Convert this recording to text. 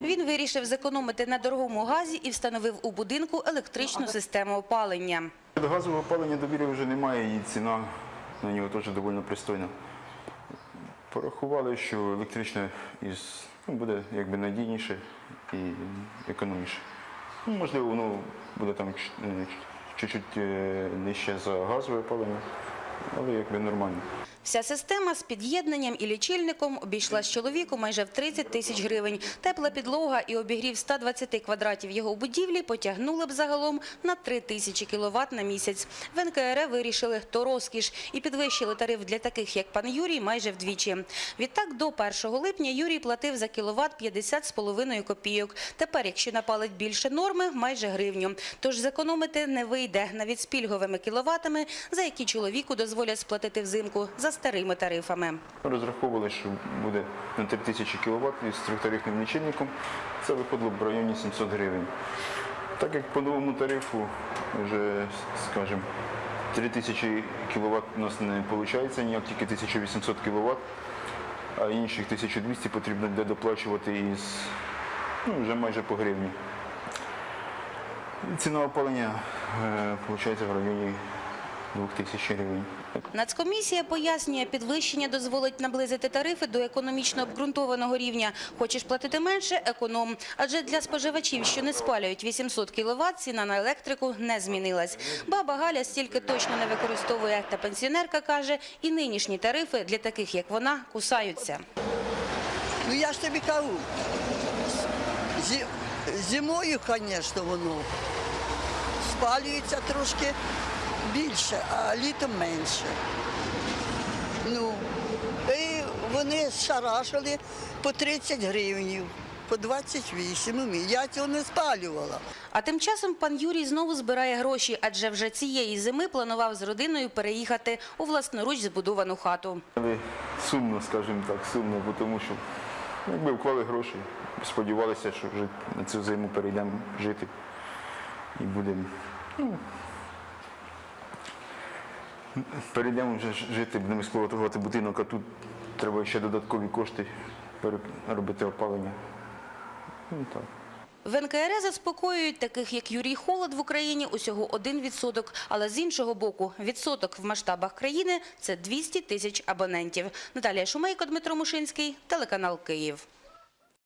Він вирішив зекономити на дорогому газі і встановив у будинку електричну систему опалення. До газового опалення довіри вже немає, і ціна на нього теж доволі пристойна. Порахували, що електричне із, ну, буде якби надійніше і економніше. Ну, можливо, воно буде там е, чуть-чуть е, нижче за газове опалення, але якби нормально. Вся система з під'єднанням і лічильником обійшлась чоловіку майже в 30 тисяч гривень. Тепла підлога і обігрів 120 квадратів його будівлі потягнули б загалом на 3 тисячі кіловат на місяць. В НКРЕ вирішили, то розкіш і підвищили тариф для таких, як пан Юрій, майже вдвічі. Відтак до 1 липня Юрій платив за кіловат 50,5 копійок. Тепер, якщо напалить більше норми, майже гривню. Тож зекономити не вийде навіть з пільговими кіловатами, за які чоловіку дозволять сплатити взимку за старими тарифами. Розраховували, що буде на 3 тисячі кВт із трьохтарифним лічильником. Це виходило б в районі 700 гривень. Так як по новому тарифу вже, скажімо, 3 тисячі кВт у нас не виходить ніяк, тільки 1800 кВт, а інших 1200 потрібно буде доплачувати із ну, вже майже по гривні. Ціна опалення виходить в районі 2000 гривень. Нацкомісія пояснює, підвищення дозволить наблизити тарифи до економічно обґрунтованого рівня. Хочеш платити менше – економ. Адже для споживачів, що не спалюють 800 кВт, ціна на електрику не змінилась. Баба Галя стільки точно не використовує. Та пенсіонерка каже, і нинішні тарифи для таких, як вона, кусаються. Ну я ж тобі кажу. Зі- Зимою, звісно, воно спалюється трошки більше, а літом менше. Ну, і вони шарашили по 30 гривень, по 28. Ну, Я цього не спалювала. А тим часом пан Юрій знову збирає гроші, адже вже цієї зими планував з родиною переїхати у власноруч збудовану хату. Але сумно, скажімо так, сумно, бо тому що якби вклали гроші, сподівалися, що вже на цю зиму перейдемо жити і будемо. Ну, перейдемо вже жити, будемо експлуатувати будинок, а тут треба ще додаткові кошти робити опалення. Ну так. В НКРЕ заспокоюють таких, як Юрій Холод в Україні, усього 1%. Але з іншого боку, відсоток в масштабах країни – це 200 тисяч абонентів. Наталія Шумейко, Дмитро Мушинський, телеканал «Київ».